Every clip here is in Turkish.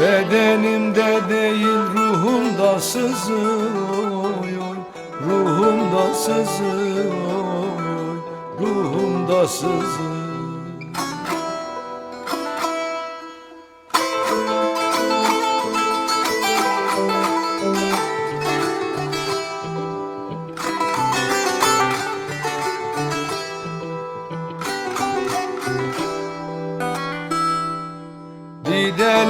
Bedenimde değil ruhumda sızı oy oy. Ruhumda sızı oy oy. Ruhumda sızı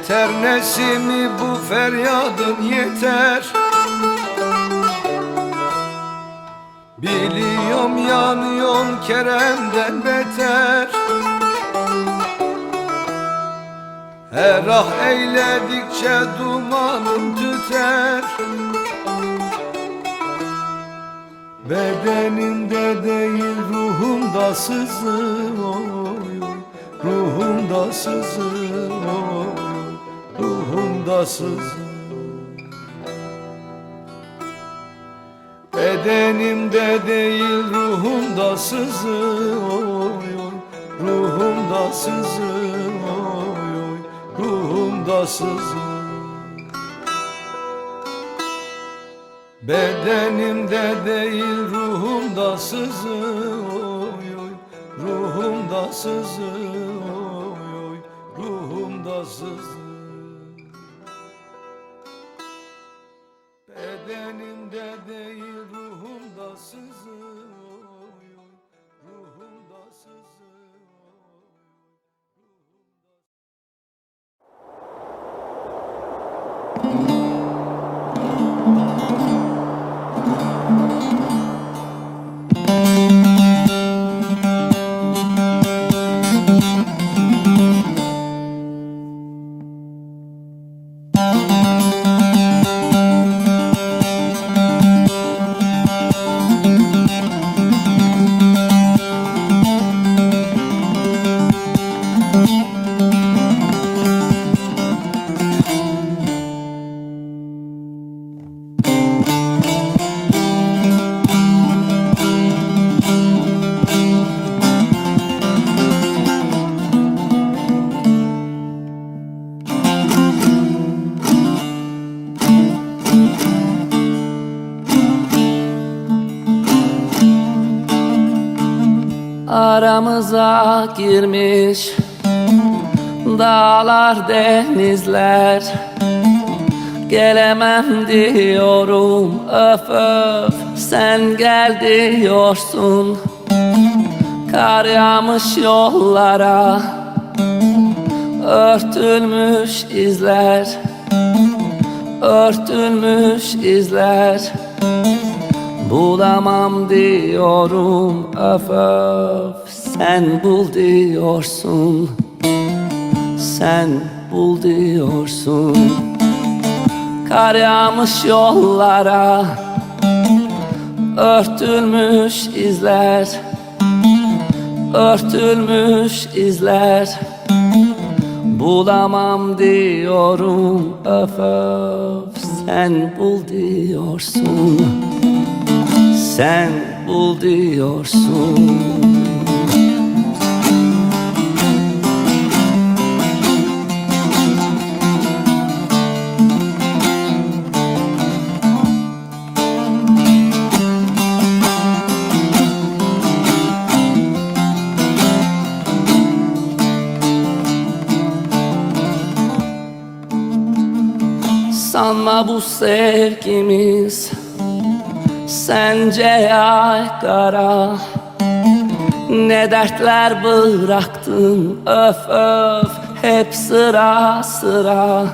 Yeter nesimi bu feryadın yeter. Biliyorum yanıyorsun Kerem'den beter. Her ah eyledikçe dumanım tüter. Bedenimde değil ruhumda sızı oy. Ruhumda sızı oy sızı Bedenimde değil ruhumda sızı oy oy. Ruhumda oy ruhumda sızır Bedenimde değil ruhumda oy ruhumda oy ruhumda sızır Aramıza girmiş Dağlar denizler. Gelemem diyorum öf öf Sen gel diyorsun. Kar yağmış yollara Örtülmüş izler. Örtülmüş izler Bulamam diyorum öf öf Sen bul diyorsun Sen bul diyorsun. Kar yağmış yollara Örtülmüş izler Örtülmüş izler. Bulamam diyorum öf öf Sen bul diyorsun sen bul diyorsun. Sanma bu sevgimiz Sence ay kara Ne dertler bıraktın? Öf öf Hep sıra sıra.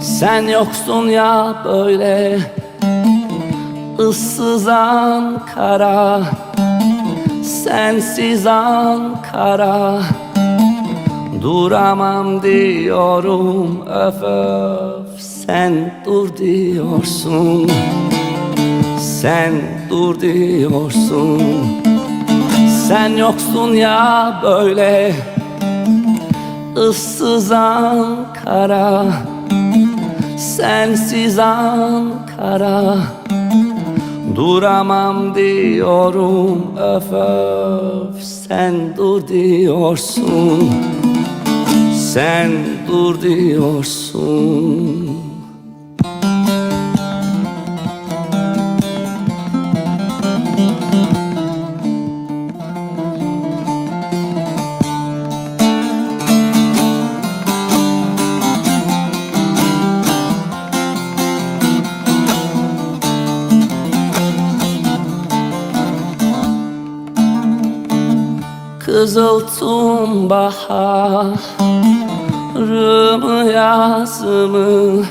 Sen yoksun ya böyle ıssız Ankara. Sensiz Ankara Duramam diyorum. Öf öf Sen dur diyorsun sen dur diyorsun. Sen yoksun ya böyle. Issız Ankara. Sensiz Ankara. Duramam diyorum öf öf. Sen dur diyorsun. Sen dur diyorsun Kızıltım baharımı yazımı.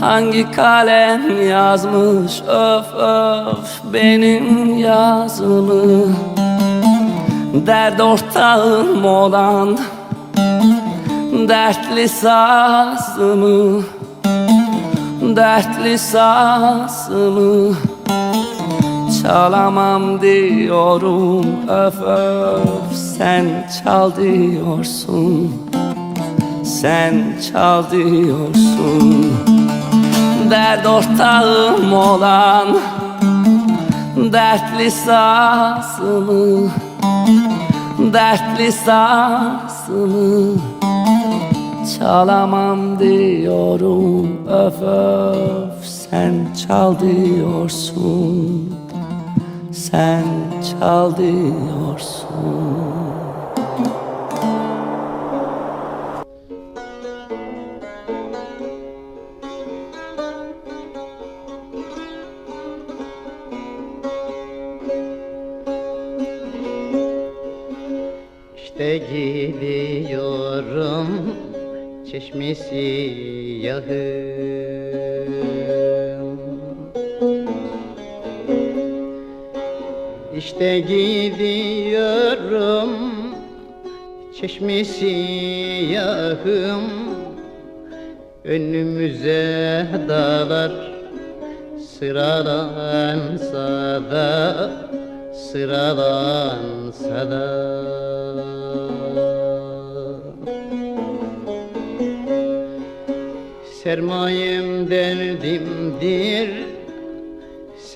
Hangi kalem yazmış? Öf öf benim yazımı. Dert ortağım olan dertli sazımı. Dertli sazımı Çalamam diyorum öf öf Sen çal diyorsun. Sen çal diyorsun. Dert ortağım olan Dertli sazımı Dertli sazını Çalamam diyorum öf öf Sen çal diyorsun Sen çal diyorsun İşte gidiyorum çeşmesi İşte gidiyorum çeşmesi yahım. Önümüze dağlar sıralansa da sıralansa da. Sermayem derdimdir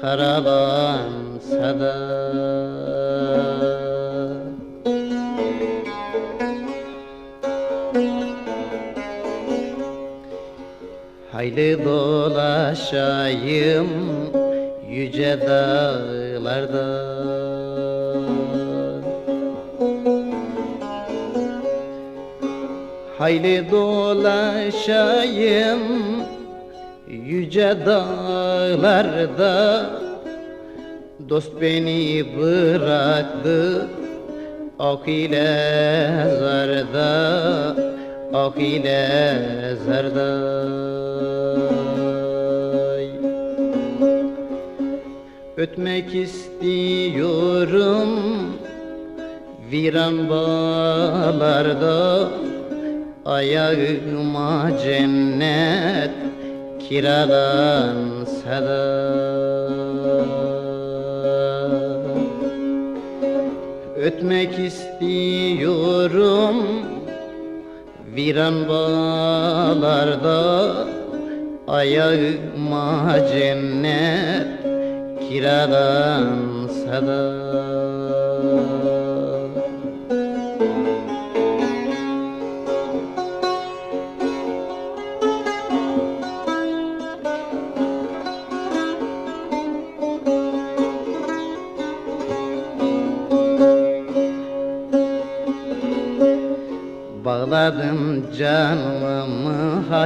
Karalansa da Hayli dolaşayım yüce dağlarda. Hayli dolaşayım yüce dağlarda. Dost beni bıraktı Ok ile zarda Ok ile zarda. Ötmek istiyorum Viran bağlarda Ayağıma cennet kiralansa da Ötmek istiyorum Viran bağlarda Ayağıma cennet kiralansa da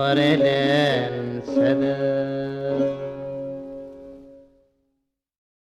farelense de